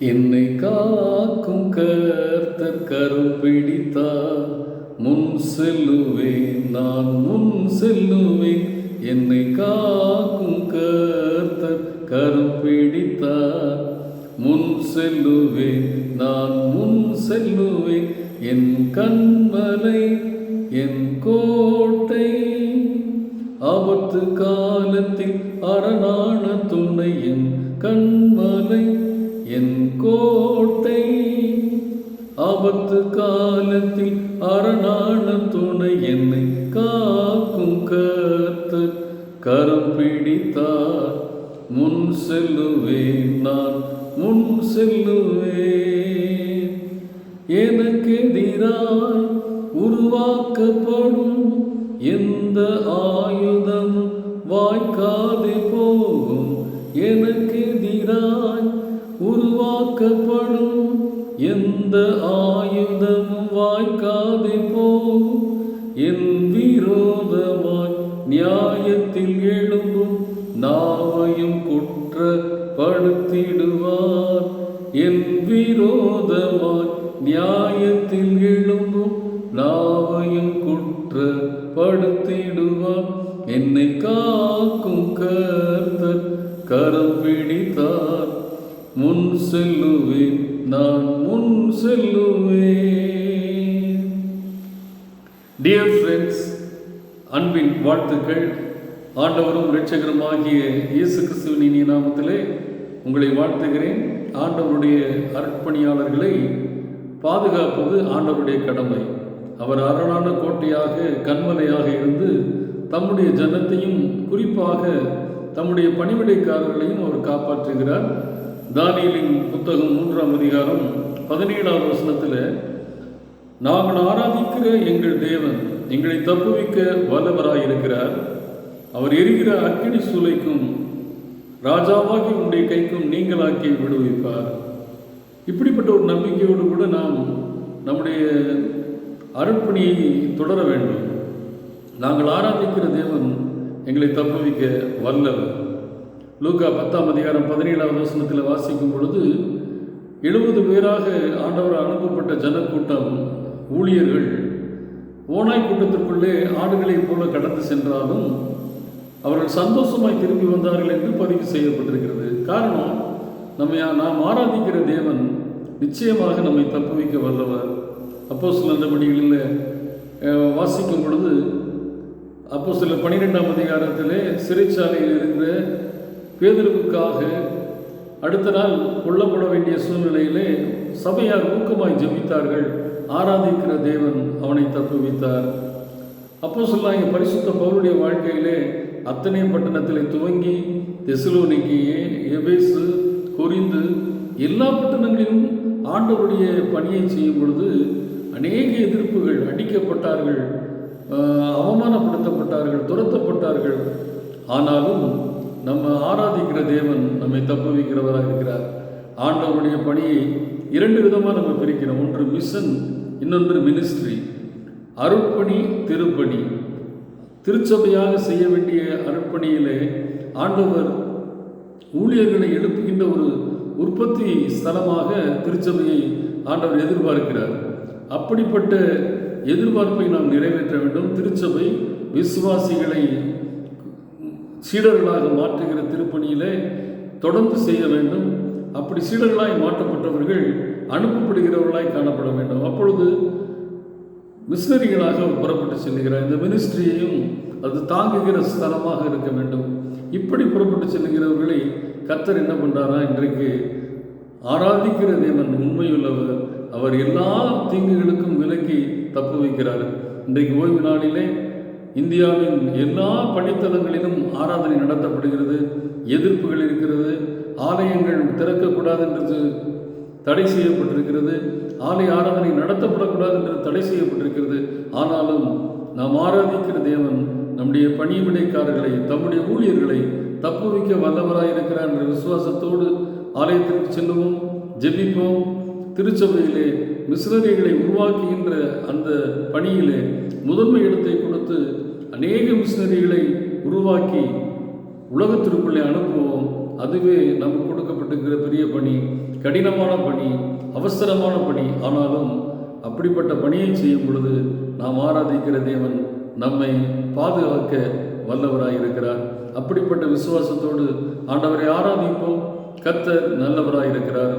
என்னை காக்கும் கர்த்தர் கரும் பிடித்தார். முன் செல்லுவேன் நான் முன் செல்லுவேன். என்னை காக்கும் கர்த்தர் கரும் பிடித்தார். முன் செல்லுவேன் நான் முன் செல்லுவேன். என் கண்மலை என் கோட்டை ஆபத்து காலத்தில் அரணான துணை என் கண்மலை. என் கோட்டை ஆபத்து காலத்தில் அரணான துணை என்னை காக்கும் கத்து கரம் பிடித்தார் முன் செல்லுவேன் நான் முன் செல்லுவேன். எனக்கு எதிராய் உருவாக்கப்படும் எந்த ஆயுதம் வாய்க்காதே போகும். எனக்கு எதிராய் உருவாக்கப்படும் எந்த ஆயுதமும் வாய்க்காதே போ என் விரோதமாய் நியாயத்தில் எழும்பும். நாவையும் குற்றப்படுத்திடுவார். என் விரோதமாய் நியாயத்தில் எழும்பும். நாவையும் குற்றப்படுத்திடுவார். என்னை காக்கும் கர்த்தர் கரம் முன் செல்லுவேன் நான் முன் செல்லுவேன். டியர் ஃப்ரெண்ட்ஸ் அன்பின் வாழ்த்துக்கள். ஆண்டவரும் இரட்சகருமாகிய இயேசு கிறிஸ்துவின் இனிய நாமத்திலே உங்களை வாழ்த்துகிறேன். ஆண்டவருடைய அர்ப்பணியாளர்களை பாதுகாப்பது ஆண்டவருடைய கடமை. அவர் அரணான கோட்டையாக கண்மலையாக இருந்து தம்முடைய ஜனத்தையும் குறிப்பாக தம்முடைய பணிவிடைக்காரர்களையும் அவர் காப்பாற்றுகிறார். தானியலின் புத்தகம் மூன்றாம் அதிகாரம் பதினேழாம் வசனத்தில் நாங்கள் ஆராதிக்கிற எங்கள் தேவன் எங்களை தப்புவிக்க வல்லவராயிருக்கிறார். அவர் எரிகிற அக்கினி சூளைக்கும் ராஜாவாகி உன்னுடைய கைக்கும் நீங்களாக்கி விடுவிப்பார். இப்படிப்பட்ட ஒரு நம்பிக்கையோடு கூட நாம் நம்முடைய அருட்பணியை தொடர வேண்டும். நாங்கள் ஆராதிக்கிற தேவன் எங்களை தப்புவிக்க வல்லவர். லூக்கா பத்தாம் அதிகாரம் பதினேழாவது வசனத்தில் வாசிக்கும் பொழுது எழுபது பேராக ஆண்டவர் அனுப்பப்பட்ட ஜனக்கூட்டம் ஊழியர்கள் ஓனாய் கூட்டத்திற்குள்ளே ஆடுகளைப் போல கடந்து சென்றாலும் அவர்கள் சந்தோஷமாய் திரும்பி வந்தார்கள் என்று பதிவு செய்யப்பட்டிருக்கிறது. காரணம் நம்ம நாம் ஆராதிக்கிற தேவன் நிச்சயமாக நம்மை தப்புவிக்க வல்லவர். அப்போ சில நடவடிக்கைகளில் வாசிக்கும் பொழுது அப்போ சில பனிரெண்டாம் அதிகாரத்திலே சிறைச்சாலையில் இருக்கிற பேதருவுக்காக அடுத்த நாள் கொல்லப்பட வேண்டிய சூழ்நிலையிலே சபையார் ஊக்கமாய் ஜபித்தார்கள். ஆராதிக்கிற தேவன் அவனை தப்புவித்தார். அப்போ சொல்லாங்க பரிசுத்த பவுருடைய வாழ்க்கையிலே அத்தனை பட்டணத்திலே துவங்கி தெசுலோனிக்கியே எபேசு கொரிந்து எல்லா பட்டணங்களிலும் ஆண்டவருடைய பணியை செய்யும் பொழுது அநேக எதிர்ப்புகள் அடிக்கப்பட்டார்கள் அவமானப்படுத்தப்பட்டார்கள் துரத்தப்பட்டார்கள். ஆனாலும் நம்ம ஆராதிக்கிற தேவன் நம்மை தப்பு வைக்கிறவராக இருக்கிறார். ஆண்டவருடைய பணியை இரண்டு விதமாக நம்ம பிரிக்கிறோம். ஒன்று மிஷன் இன்னொன்று மினிஸ்ட்ரி. அருட்பணி திருப்பணி. திருச்சபையாக செய்ய வேண்டிய அருட்பணியிலே ஆண்டவர் ஊழியர்களை எழுப்புகின்ற ஒரு உற்பத்தி ஸ்தலமாக திருச்சபையை ஆண்டவர் எதிர்பார்க்கிறார். அப்படிப்பட்ட எதிர்பார்ப்பை நாம் நிறைவேற்ற வேண்டும். திருச்சபை விசுவாசிகளை சீடர்களாக மாற்றுகிற திருப்பணியிலே தொடர்ந்து செய்ய வேண்டும். அப்படி சீடர்களாய் மாற்றப்பட்டவர்கள் அனுப்பப்படுகிறவர்களாய் காணப்பட வேண்டும். அப்பொழுது மிஷினரிகளாக புறப்பட்டு செல்கிறார் இந்த மினிஸ்ட்ரியையும் அது தாங்குகிற ஸ்தலமாக இருக்க வேண்டும். இப்படி புறப்பட்டு செல்கிறவர்களை கத்தர் என்ன பண்ணுறாரா இன்றைக்கு ஆராதிக்கிற தேவன் உண்மையுள்ளவர். அவர் எல்லா தீங்குகளுக்கும் விலக்கி தப்பு வைக்கிறார். இன்றைக்கு ஓய்வு நாளிலே இந்தியாவின் எல்லா பணித்தளங்களிலும் ஆராதனை நடத்தப்படுகிறது எதிர்ப்புகள் இருக்கிறது ஆலயங்கள் திறக்கக்கூடாது என்று தடை செய்யப்பட்டிருக்கிறது ஆலய ஆராதனை நடத்தப்படக்கூடாது என்று தடை செய்யப்பட்டிருக்கிறது. ஆனாலும் நாம் ஆராதிக்கிற தேவன் நம்முடைய பணிவிடைக்காரர்களை தம்முடைய ஊழியர்களை தப்புவிக்க வல்லவராக இருக்கிறார் என்ற விசுவாசத்தோடு ஆலயத்திற்கு செல்லுவோம் ஜெபிப்போம். திருச்சபையிலே மிஷினரிகளை உருவாக்குகின்ற அந்த பணியிலே முதன்மை இடத்தை கொடுத்து அநேக மிஷினரிகளை உருவாக்கி உலகத்திற்குள்ளே அனுப்புவோம். அதுவே நமக்கு கொடுக்கப்பட்டிருக்கிற பெரிய பணி கடினமான பணி அவசரமான பணி. ஆனாலும் அப்படிப்பட்ட பணியை செய்யும் பொழுது நாம் ஆராதிக்கிற தேவன் நம்மை பாதுகாக்க வல்லவராக இருக்கிறார். அப்படிப்பட்ட விசுவாசத்தோடு ஆண்டவரை ஆராதிப்போம். கத்தர் நல்லவராயிருக்கிறார் இருக்கிறார்.